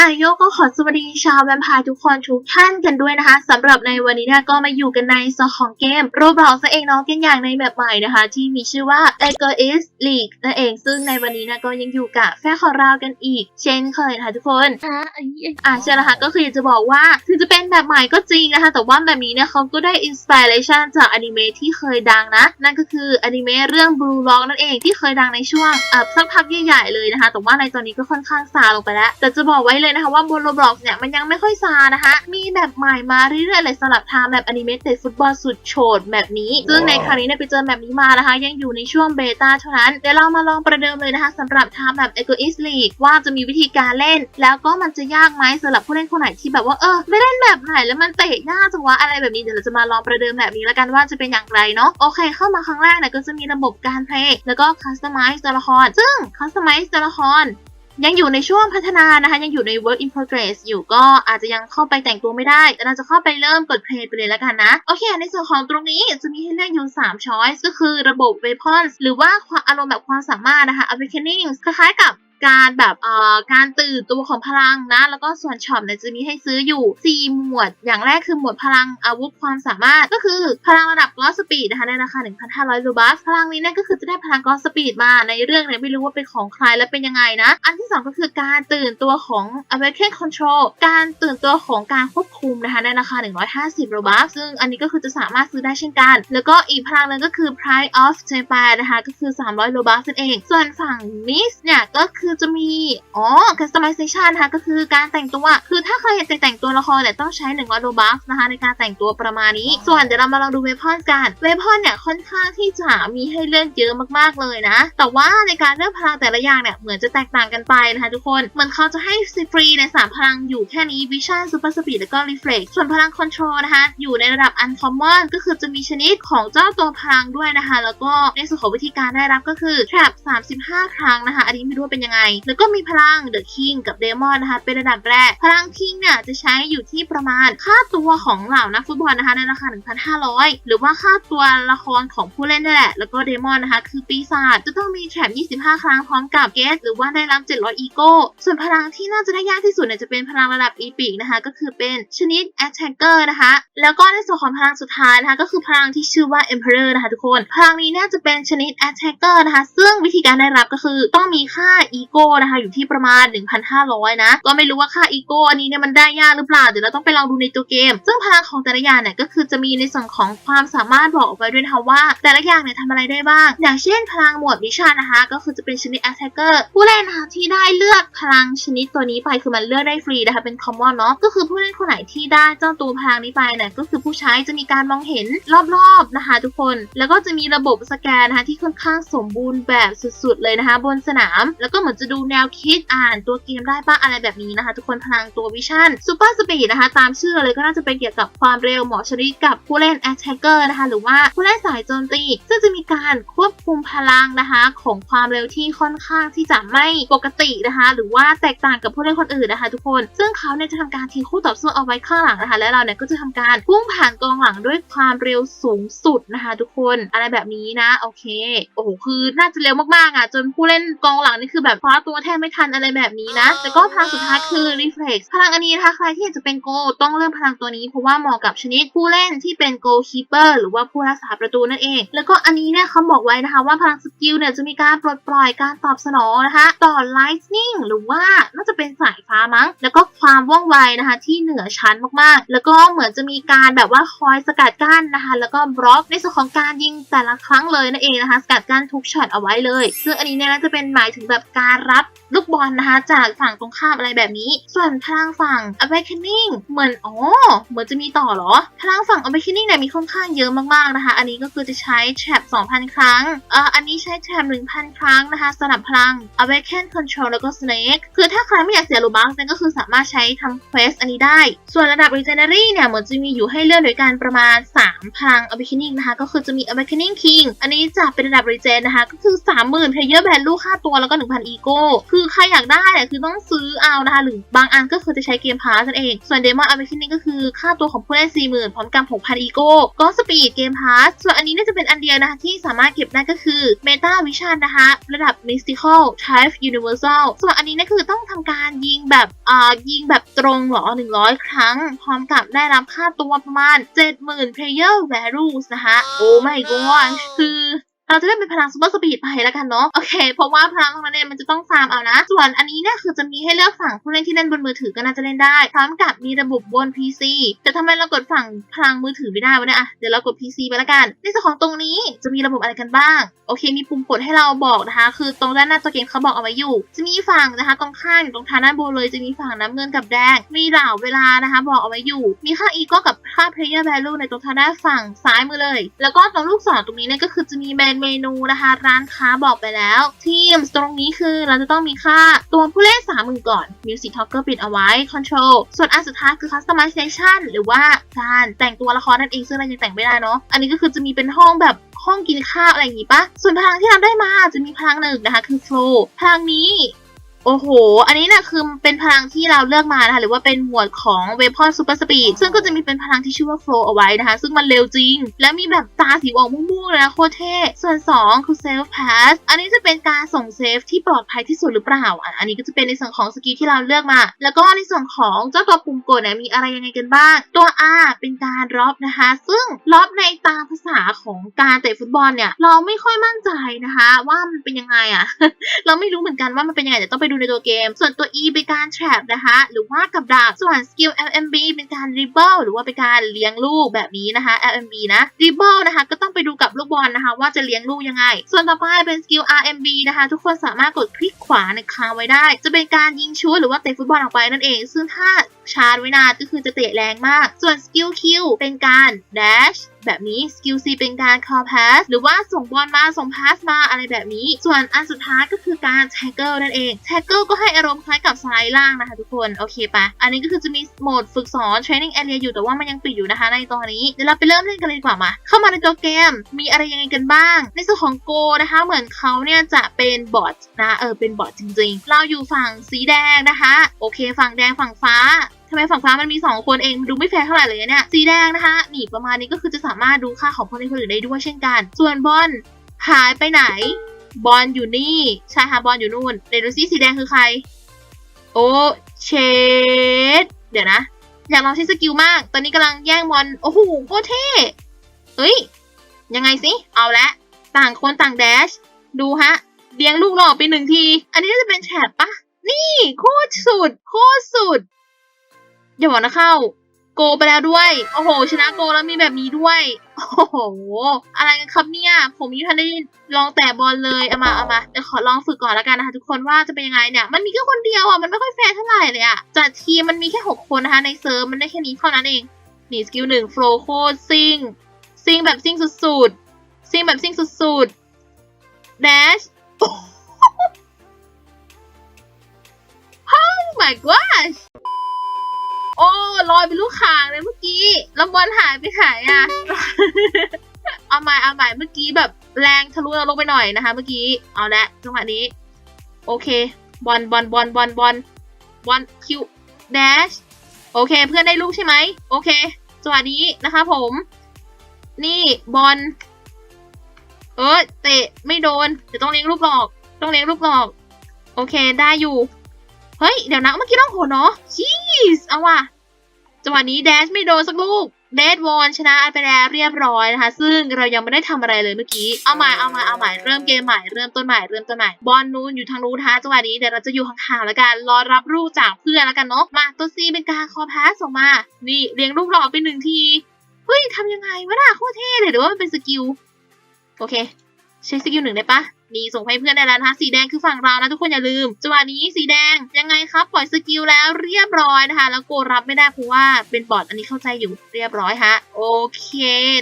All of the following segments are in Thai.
อโยก็ขอสวัสดีชาวแวมพร์ทุกคนทุกท่านกันด้วยนะคะสำหรับในวันนี้นี่ยก็มาอยู่กันในส่วนของเกมโรบล็อกซะเองเนาะกันอย่างในแบบใหม่นะคะ ที่มีชื่อว่า e g o i s League นั่นเองซึ่งในวันนี้นี่ยก็ยังอยู่กับแฟนของเรากันอีก เช่นเคยนะคะทุกคนอะอันนี้อ่าใช่ล้วค่ะก็คืออยากจะบอกว่าถึงจะเป็นแบบใหม่ก็จริงนะคะ แต่ว่าแบบนี้เนี่ยเขาก็ได้อินสปิเรชันจากอนิเมะที่เคยดังนะ นั่นก็คืออนิเมะเรื่อง Blue Lock นั่นเองที่เคยดังในช่วงเอ่อสักพักใหญ่ๆเลยนะคะ แต่ว่าในตอนนี้ก็ค่อนข้างซาลงไปแล้ว แต่จะบอกไว้เลยนะคะว่าบน Roblox เนี่ยมันยังไม่ค่อยซานะคะ มีแบบใหม่มาเรื่อยๆเลยสำหรับทางแบบอนิเมะเตะฟุตบอลสุดโฉดแบบนี้ ซึ่งในครั้งนี้เนี่ยไปเจอแบบนี้มานะคะ ยังอยู่ในช่วงเบต้าเท่านั้นเดี๋ยวเรามาลองประเดิมเลยนะคะสำหรับทางแบบ Echo East League ว่าจะมีวิธีการเล่น แล้วก็มันจะยากไหมสำหรับผู้เล่นคนไหนที่แบบว่าเออไม่เล่นแบบไหนแล้วมันเตะยากจังวะอะไรแบบนี้เดี๋ยวเราจะมาลองประเดิมแบบนี้แล้วกันว่าจะเป็นอย่างไรเนาะโอเค เข้ามาครั้งแรกเนี่ยก็จะมีระบบการเพลย์แล้วก็ customize ตัวละคร ซึ่ง customize ตัวละคร ยังอยู่ในช่วงพัฒนานะคะ ยังอยู่ใน work in progress อยู่ก็อาจจะยังเข้าไปแต่งตัวไม่ได้ แต่เราจะเข้าไปเริ่มกด play ไปเลยแล้วกันนะ โอเค ในส่วนของตรงนี้จะมีให้เลือกอยู่ 3 choice ก็คือระบบ weapons หรือว่าความอารมณ์แบบความสามารถนะคะ awakening คล้ายๆกับ การแบบเอ่อการตื่นตัวของพลังนะ แล้วก็ส่วนช็อปเนี่ยจะมีให้ซื้ออยู่ 4 หมวด อย่างแรกคือหมวดพลังอาวุธความสามารถก็คือพลังระดับกอสปีดนะคะในราคา 1,500รูบัสพลังนี้เนี่ยก็คือจะได้พลังกอสปีดมาในเรื่องเนี่ยไม่รู้ว่าเป็นของใครและเป็นยังไงนะ อันที่ 2 ก็คือการตื่นตัวของ Awaken Control การตื่นตัวของการควบคุมนะคะในราคา 150รูบัสซึ่งอันนี้ก็คือจะสามารถซื้อได้เช่นกัน แล้วก็อีกพลังหนึงก็คือ Pride of Japan นะคะก็คือ 300รูบัสนั่นเอง ส่วนฝั่ง Miss เนี่ยก็คือจะมี อ๋อ customization นะคะก็คือการแต่งตัว คือถ้าใครอยากจะแต่งตัวละครเนี่ยต้องใช้100รูบัสนะคะในการแต่งตัวประมาณนี้ ส่วนเดี๋ยวเรามาลองดูเวพอนกัน เวพอนเนี่ยค่อนข้างที่จะมีให้เลือกเยอะมากๆเลยนะ แต่ว่าในการเลือกพลังแต่ละอย่างเนี่ยเหมือนจะแตกต่างกันไปนะคะทุกคน เหมือนเขาจะให้ฟรีใน3พลังอยู่แค่นี้ Vision Super Speed แล้วก็ Reflex ส่วนพลัง Control นะคะอยู่ในระดับ Uncommon ก็คือจะมีชนิดของเจ้าตัวพลังด้วยนะคะ แล้วก็ในส่วนของวิธีการได้รับก็คือ Trap 35 ครั้งนะคะ อันนี้ไม่รู้ว่าเป็นยังไงแล้วก็มีพลัง The King กับ Demon นะคะเป็นระดับแรก พลัง King เนี่ยจะใช้อยู่ที่ประมาณค่าตัวของเหล่านักฟุตบอลนะคะในราคา 1,500 หรือว่าค่าตัวละครของผู้เล่นนั่แหละ แล้วก็ Demon นะคะคือปีศาจจะต้องมี Trap 25 ครั้งพร้อมกับ Gate หรือว่าได้รับ 700 Ego ส่วนพลังที่น่าจะได้ยากที่สุดเนี่ยจะเป็นพลังระดับ Epic นะคะก็คือเป็นชนิด Attacker นะคะ แล้วก็ในส่วนของพลังสุดท้ายนะคะก็คือพลังที่ชื่อว่า Emperor นะคะทุกคน พลังนี้เนี่ยจะเป็นชนิด Attacker นะคะ ซึ่งวิธีการได้รับก็คือต้องมีค่า Ego นะคะอยู่ที่ประมาณ 1,500 นะ ก็ไม่รู้ว่าค่า Ego อันนี้เนี่ยมันได้ยากหรือเปล่า เดี๋ยวเราต้องไปลองดูในตัวเกม ซึ่งพลังของแต่ละอย่างเนี่ยก็คือจะมีในส่วนของความสามารถบอกเอาไว้ด้วยนะคะว่า แต่ละอย่างเนี่ยทำอะไรได้บ้าง อย่างเช่นพลังหมวดวิชานะคะ ก็คือจะเป็นชนิด Attacker ผู้เล่นนะคะที่ได้เลือกพลังชนิดตัวนี้ไปคือมันเลือกได้ฟรีนะคะเป็น common เนาะก็คือผู้เล่นคนไหนที่ได้เจ้าตัวพลังนี้ไปเนี่ยก็คือผู้ใช้จะมีการมองเห็นรอบๆนะคะทุกคน แล้วก็จะมีระบบสแกนนะคะที่ค่อนข้างสมบูรณ์แบบสุดๆเลยนะคะบนสนามแล้วก็เหมือนจะดูแนวคิดอ่านตัวเกมได้ป้าอะไรแบบนี้นะคะ ทุกคนพลังตัววิชั่นซูเปอร์สปีดนะคะ ตามชื่อเลยก็น่าจะเป็นเกี่ยวกับความเร็วเหมาะชนิดกับผู้เล่น attacker นะคะ หรือว่าผู้เล่นสายโจมตี ซึ่งจะมีการควบคุมพลังนะคะ ของความเร็วที่ค่อนข้างที่จะไม่ปกตินะคะ หรือว่าแตกต่างกับผู้เล่นคนอื่นนะคะ ทุกคน ซึ่งเขาเนี่ยจะทำการทิ้งคู่ต่อสู้เอาไว้ข้างหลังนะคะ และเราเนี่ยก็จะทำการพุ่งผ่านกองหลังด้วยความเร็วสูงสุดนะคะ ทุกคนอะไรแบบนี้นะ โอเค โอ้โหคือน่าจะเร็วมากๆอะจนผู้เล่นกองหลังนี่คือแบบคว้าตัวแทบไม่ทันอะไรแบบนี้นะแล้วก็พลังสุดท้ายคือ reflex พลังอันนี้นะคะใครที่อยากจะเป็นโกต้องเลือกพลังตัวนี้เพราะว่าเหมาะกับชนิดผู้เล่นที่เป็น goalkeeper หรือว่าผู้รักษาประตูนั่นเอง แล้วก็อันนี้เนี่ยเขาบอกไว้นะคะว่าพลังสกิลเนี่ยจะมีการปลดปล่อยการตอบสนองนะคะต่อ lightning หรือว่าน่าจะเป็นสายฟ้ามั้ง แล้วก็ความว่องไวนะคะที่เหนือชั้นมากๆ แล้วก็เหมือนจะมีการแบบว่าคอยสกัดกั้นนะคะ แล้วก็บล็อกในส่วนของการยิงแต่ละครั้งเลยนั่นเองนะคะสกัดกั้นทุกช็อตเอาไว้เลย ซึ่งอันนี้เนี่ยน่าจะเป็นหมายถึงแบบการรับลูกบอลนะคะ จากฝั่งตรงข้ามอะไรแบบนี้ ส่วนพลังฝั่ง awakening เหมือนอ๋อเหมือนจะมีต่อเหรอ พลังฝั่ง awakening เนี่ยมีค่อนข้างเยอะมากๆนะคะ อันนี้ก็คือจะใช้แ a บ2,000 ครั้งเอ่ออันนี้ใช้แ a บ1,000 ครั้งนะคะสำหรับพลัง awaken control แล้วก็ snake คือถ้าใครไม่อยากเสียรูบัคเนี่ยก็คือสามารถใช้ทำ quest อันนี้ได้ ส่วนระดับ legendary เนี่ยเหมือนจะมีอยู่ให้เลือกโดยการประมาณ 3 พลัง awakening นะคะ ก็คือจะมี awakening king อันนี้จะเป็นระดับ regen นะคะ ก็คือ 30,000 player value ค่าตัวแล้วก็ 1,000 e โก้ คือใครอยากได้เนี่ยคือต้องซื้อเอานะคะหรือบางอันก็คือจะใช้เกมพาสนั่นเอง ส่วนเดมอนอเวคินี่ก็คือค่าตัวของผู้เล่น40,000 พร้อมกับ 6,000 อีโก้ก็สปีดเกมพาสส่วนอันนี้น่าจะเป็นอันเดียวนะคะที่สามารถเก็บได้ก็คือเมตาวิชันนะคะ ระดับ Mystical Type Universal ส่วนอันนี้นี่คือต้องทำการยิงแบบอ่ายิงแบบตรงเหรอ 100 ครั้ง พร้อมกับได้รับค่าตัวประมาณ 70,000 Player Values นะคะ โอ้ my god คือ เราจะได้เป็นพลังซูเปอร์สปีดไปแล้วกันเนาะ โอเค เพราะว่าพลังตรงนั้นเนี่ยมันจะต้องฟาร์มเอานะ ส่วนอันนี้เนี่ยคือจะมีให้เลือกฝั่งผู้เล่นที่เล่นบนมือถือก็น่าจะเล่นได้ พร้อมกับมีระบบบน PC แต่ทำไมเรากดฝั่งพลังมือถือไม่ได้วะเนี่ยอะ เดี๋ยวเรากด PC ไปแล้วกัน ในส่วนของตรงนี้จะมีระบบอะไรกันบ้าง โอเค มีปุ่มกดให้เราบอกนะคะ คือตรงด้านหน้าตัวเกมเขาบอกเอาไว้อยู่ จะมีฝั่งนะคะตรงข้างอยู่ตรงทางด้านบนเลยจะมีฝั่งน้ำเงินกับแดง มีเหล่าเวลานะคะ บอกเอาไว้อยู่ มีค่า e ก็กับค่า player value ในตรงทางด้านฝั่งซ้ายมือเลย แล้วก็ตรงลูกศรตรงนี้เนี่ยก็คือจะมีเมนเมนูนะคะ ร้านค้าบอกไปแล้วทีมตรงนี้คือเราจะต้องมีค่าตัวผู้เล่นสามมือก่อน Music Talker ปิดเอาไว้ Control ส่วนอันสุดท้ายคือ Customization หรือว่าการแต่งตัวละครนั่นเองซึ่งเรายังแต่งไม่ได้เนาะอันนี้ก็คือจะมีเป็นห้องแบบห้องกินข้าวอะไรอย่างงี้ปะส่วนพลังที่เราได้มาจะมีพลังหนึ่งนะคะคือ Flow พลังนี้ โอ้โห อันนี้นี่ยคือเป็นพลังที่เราเลือกมานะคะหรือว่าเป็นหมวดของ Weapon Super Speed ซึ่งก็จะมีเป็นพลังที่ชื่อว่า Flow เอาไว้นะคะ ซึ่งมันเร็วจริง และมีแบบตาสีออกม่วงๆเลยนะโคตรเท่ ส่วน 2 คือ Self Pass อันนี้จะเป็นการส่งเซฟที่ปลอดภัยที่สุดหรือเปล่าอะอันนี้ก็จะเป็นในส่วนของสกิลที่เราเลือกมา แล้วก็ในส่วนของเจ้าตัวปุ่มกดเนี่ยมีอะไรยังไงกันบ้าง ตัว R เป็นการรอบนะคะ ซึ่งรอบในตามภาษาของการเตะฟุตบอลเนี่ยเราไม่ค่อยมั่นใจนะคะ ว่ามันเป็นยังไงอะ เราไม่รู้เหมือนกันว่ามันเป็นยังไงเดี๋ยวต้องไปดูในตัวเกม ส่วนตัว E เป็นการ trap นะคะหรือว่ากับดักส่วน skill LMB เป็นการ dribble หรือว่าเป็นการเลี้ยงลูกแบบนี้นะคะ LMB นะ dribble นะคะก็ต้องไปดูกับลูกบอลนะคะว่าจะเลี้ยงลูกยังไง ส่วนต่อไปเป็น skill RMB นะคะ ทุกคนสามารถกดคลิกขวาในค้างไว้ได้ จะเป็นการยิงชูตหรือว่าเตะฟุตบอลออกไปนั่นเอง ซึ่งถ้าชาร์จไว้นานก็คือจะเตะแรงมาก ส่วน skill Q เป็นการ dash แบบนี้ skill C เป็นการ call pass หรือว่าส่งบอลมาส่ง pass มาอะไรแบบนี้ ส่วนอันสุดท้ายก็คือการ tackle นั่นเอง tackle ก็ให้อารมณ์คล้ายกับสไลด์ล่างนะคะทุกคนโอเคปะอันนี้ก็คือจะมีโหมดฝึกสอน training area อยู่แต่ว่ามันยังปิดอยู่นะคะในตอนนี้เดี๋ยวเราไปเริ่มเล่นกันเลยดีกว่ามา เข้ามาในตัวเกมมีอะไรยังไงกันบ้าง ในส่วนของ Go นะคะเหมือนเขาเนี่ยจะเป็นบอทนะเออเป็นบอทจริงๆ เราอยู่ฝั่งสีแดงนะคะ โอเค ฝั่งแดงฝั่งฟ้า ทำไมฝั่งฟ้ามันมี 2 คนเองดูไม่แฟร์เท่าไหร่เลยเนี่ยสีแดงนะคะนี่ประมาณนี้ก็คือจะสามารถดูค่าของคนในคนอื่นได้ด้วยเช่นกัน ส่วนบอลหายไปไหน บอลอยู่นี่ใช่ค่ะบอลอยู่นู่นเดี๋ยวดูซิสีแดงคือใคร โอ้เชดเดี๋ยวนะ อยากลองใช้สกิลมาก ตอนนี้กำลังแย่งบอลโอ้โหโคตรเท่เอ้ยยังไงสิเอาละต่างคนต่างแดช ดูฮะเลี้ยงลูกหล่อไปหนึ่งที อันนี้จะเป็นแฉบปะนี่ โคตรสุด โคตรสุด อย่าบอกนะเข้า โกไปแล้วด้วย โอ้โห ชนะโกแล้วมีแบบนี้ด้วย โอ้โห อะไรกันครับเนี่ย ผมยังทันได้ลองแตะบอลเลยเอามาเอามาเดี๋ยวขอลองฝึกก่อนแล้วกันนะคะทุกคนว่าจะเป็นยังไงเนี่ย มันมีแค่คนเดียวอะ มันไม่ค่อยแฟร์เท่าไหร่เลยอะจากทีมมันมีแค่หกคนนะคะ ในเซิร์ฟมันได้แค่นี้เท่านั้นเอง นี่สกิลหนึ่งโฟล์โคตรซิงซิงแบบซิงสุดๆซิงแบบซิงสุดๆ dash oh my gosh โอ้ลอยเป็นลูกข่างเลยเมื่อกี้แล้วบอลหายไปไหนอะเอาใหม่เอาใหม่เมื่อกี้แบบแรงทะลุเราลงไปหน่อยนะคะ เมื่อกี้เอาละจังหวะนี้ โอเค บอลบอลบอลบอลบอลบอลคิวเดชโอเค เพื่อนได้ลูกใช่ไหมโอเคจังหวะนี้นะคะผม นี่บอลเออเตะไม่โดนเดี๋ยวต้องเลี้ยงลูกหลอก ต้องเลี้ยงลูกหลอก โอเคได้อยู่ เฮ้ย เดี๋ยวนะเมื่อกี้ต้องโหนเนาะชีสเอาว่ะจังหวะนี้แดชไม่โดนสักลูกเดดวอนชนะไปแล้วเรียบร้อยนะคะ ซึ่งเรายังไม่ได้ทำอะไรเลยเมื่อกี้ เอาใหม่เอาใหม่เอาใหม่เริ่มเกมใหม่เริ่มต้นใหม่เริ่มต้นใหม่บอลนู้นอยู่ทางนู้นนะคะจังหวะนี้เดี๋ยวเราจะอยู่ห่างๆแล้วกันรอรับลูกจากเพื่อนแล้วกันเนาะมาตัวซีเป็นการคอพาส่งมา นี่เลี้ยงลูกหล่อไปหนึ่งทีเฮ้ยทำยังไงวะน่ะโคตรเท่เลยหรือว่ามันเป็นสกิลโอเค ใช้สกิลหนึ่งได้ปะ นี่ส่งให้เพื่อนได้แล้วนะคะสีแดงคือฝั่งเรานะทุกคนอย่าลืมจังหวะนี้สีแดงยังไงครับปล่อยสกิลแล้วเรียบร้อยนะคะ แล้วโกรับไม่ได้เพราะว่าเป็นบอทอันนี้เข้าใจอยู่เรียบร้อยฮะโอเค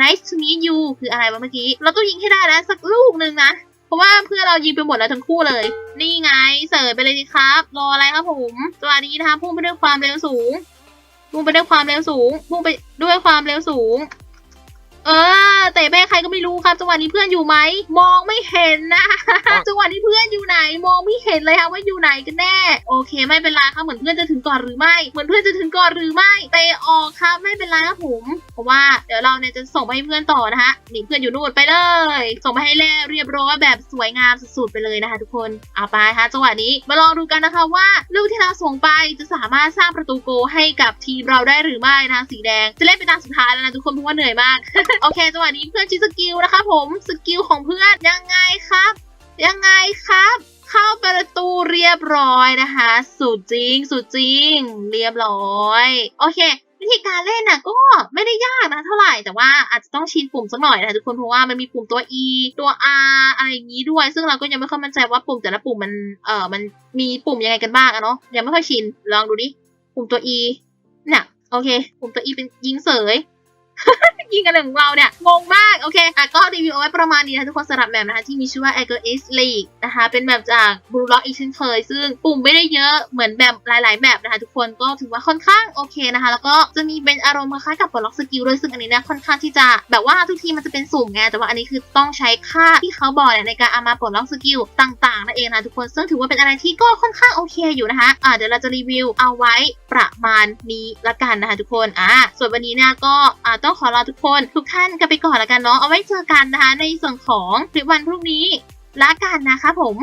nice to meet you คืออะไรวะเมื่อกี้ เราต้องยิงให้ได้แล้วสักลูกหนึ่งนะเพราะว่าเพื่อนเรายิงไปหมดแล้วทั้งคู่เลย นี่ไง เสิร์ฟไปเลยสิครับ รออะไรครับผมจังหวะนี้นะคะพุ่งไปด้วยความเร็วสูง พุ่งไปด้วยความเร็วสูง พุ่งไปด้วยความเร็วสูง เออเตะไปให้ใครก็ไม่รู้ครับจังหวะนี้เพื่อนอยู่ไหมมองไม่เห็นนะจังหวะนี้เพื่อนอยู่ไหน มองไม่เห็นเลยค่ะว่าอยู่ไหนกันแน่ โอเค ไม่เป็นไรครับเหมือนเพื่อนจะถึงก่อนหรือไม่ เหมือนเพื่อนจะถึงก่อนหรือไม่เตะออกครับไม่เป็นไรครับผมเพราะว่าเดี๋ยวเราเนี่ยจะส่งไปให้เพื่อนต่อนะคะนี่เพื่อนอยู่นู่นไปเลย ส่งไปให้แล้วเรียบร้อยแบบสวยงามสุดๆไปเลยนะคะ ทุกคนเอาไปค่ะจังหวะนี้มาลองดูกันนะคะว่าลูกที่เราส่งไปจะสามารถสร้างประตูโกลให้กับทีมเราได้หรือไม่นะคะสีแดง จะเล่นเป็นตาสุดท้ายแล้วนะทุกคนเพราะว่าเหนื่อยมากโอเคจังหวะนี้เพื่อนชิสกิลนะคะผมสกิลของเพื่อนยังไงครับ ยังไงครับ เข้าประตูเรียบร้อยนะคะ สุดจริง สุดจริง เรียบร้อย โอเค วิธีการเล่นน่ะก็ไม่ได้ยากนะเท่าไหร่แต่ว่าอาจจะต้องชินปุ่มสักหน่อยนะคะทุกคนเพราะว่ามันมีปุ่มตัว E ตัว R อะไรอย่างนี้ด้วย ซึ่งเราก็ยังไม่ค่อยมั่นใจว่าปุ่มแต่ละปุ่มมันเอ่อมันมีปุ่มยังไงกันบ้างอะเนาะยังไม่ค่อยชินลองดูดิปุ่มตัว E เนี่ยโอเค ปุ่มตัว E เป็นยิงเสย ยิงกันของเราเนี่ยงงมากโอเคอะก็รีวิวเอาไว้ประมาณนี้นะทุกคนสำหรับแบบนะคะที่มีชื่อว่า a g r East League นะคะเป็นแบบจาก Blue Rock อีกเช่นเคย ซึ่งปุ่มไม่ได้เยอะเหมือนแบบหลายๆแบบนะคะทุกคนก็ถือว่าค่อนข้างโอเคนะคะ แล้วก็จะมีเป็นอารมณ์คล้ายๆกับปลดล็อกสกิลด้วยซึ่งอันนี้เนี่ยค่อนข้างที่จะแบบว่าทุกทีมันจะเป็นสุ่มไงแต่ว่าอันนี้คือต้องใช้ค่าที่เขาบอกเนี่ยในการเอามาปลดล็อกสกิลต่างๆนั่นเองนะทุกคนซึ่งถือว่าเป็นอะไรที่ก็ค่อนข้างโอเคอยู่นะคะอ่าเดี๋ยวเราจะรีวิวเอาไว้ประมาณนี้ละกันนะคะทุกคนอ่าส่วนวันนี้เนี่ยก็อ่าต้องขอลาทุกคนทุกท่านกันไปก่อนละกันเนาะเอาไว้เจอกันนะคะในส่วนของคลิปวันพรุ่งนี้ละกันนะคะผม